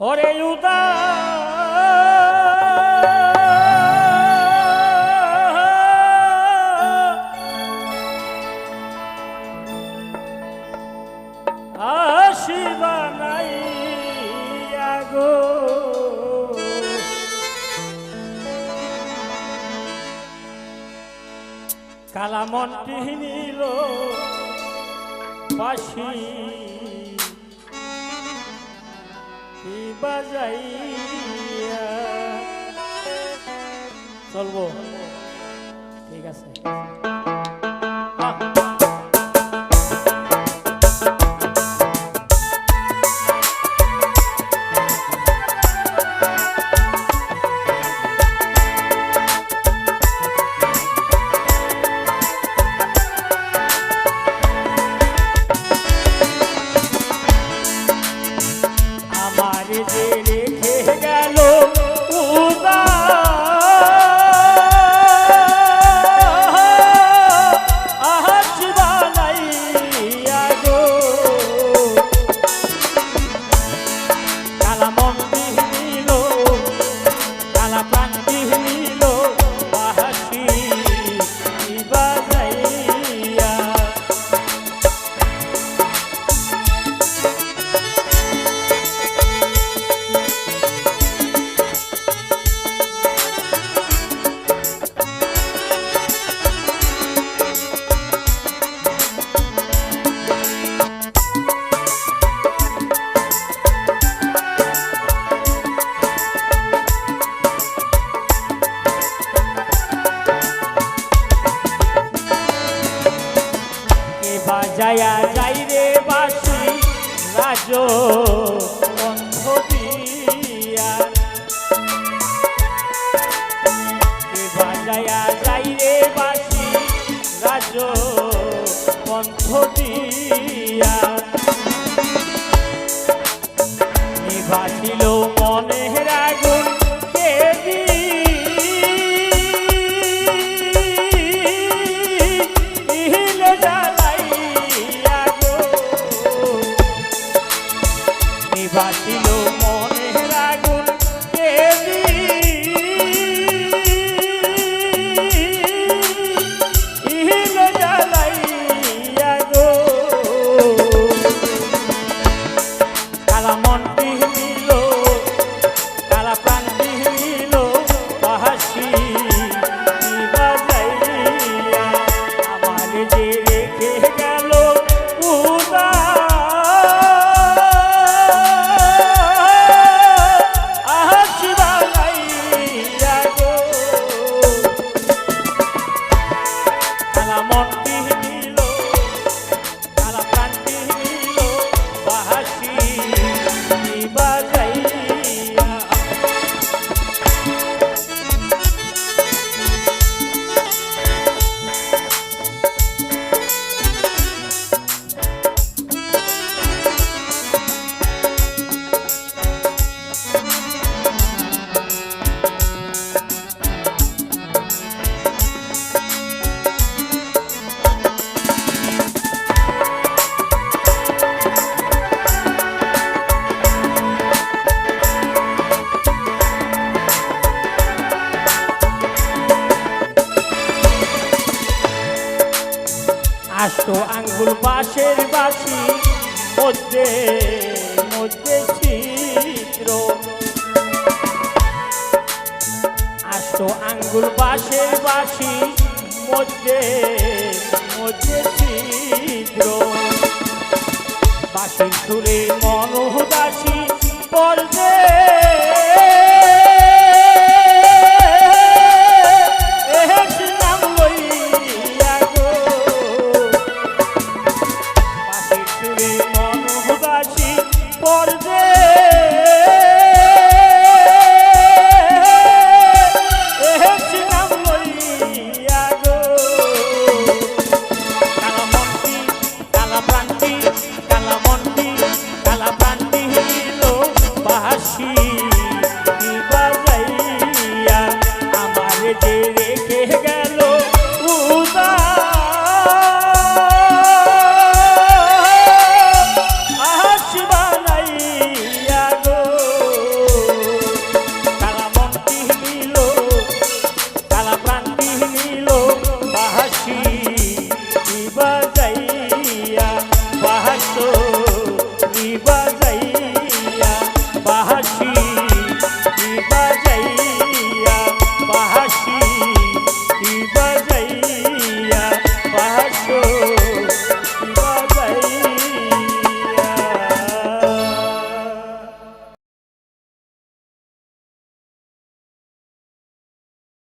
ওরে উদা আসিবা নাই আগো কালামন্টি নিল বাসি কি বাজাইয়া। চলবো। ঠিক আছে। বাজায়া যাই রে বাসি রাজ বন্ধ দিয়া। বাজায়া যাই রে বাসি দিয়া। নিভাসিল আষ্ট আঙ্গুল বাঁশের বাসি মধ্যে মধ্যে ছিদ্র। আষ্ট আঙ্গুল বাঁশের বাসি মধ্যে মধ্যে ছিদ্র। বাসির সুরে মনোদাসী বাসি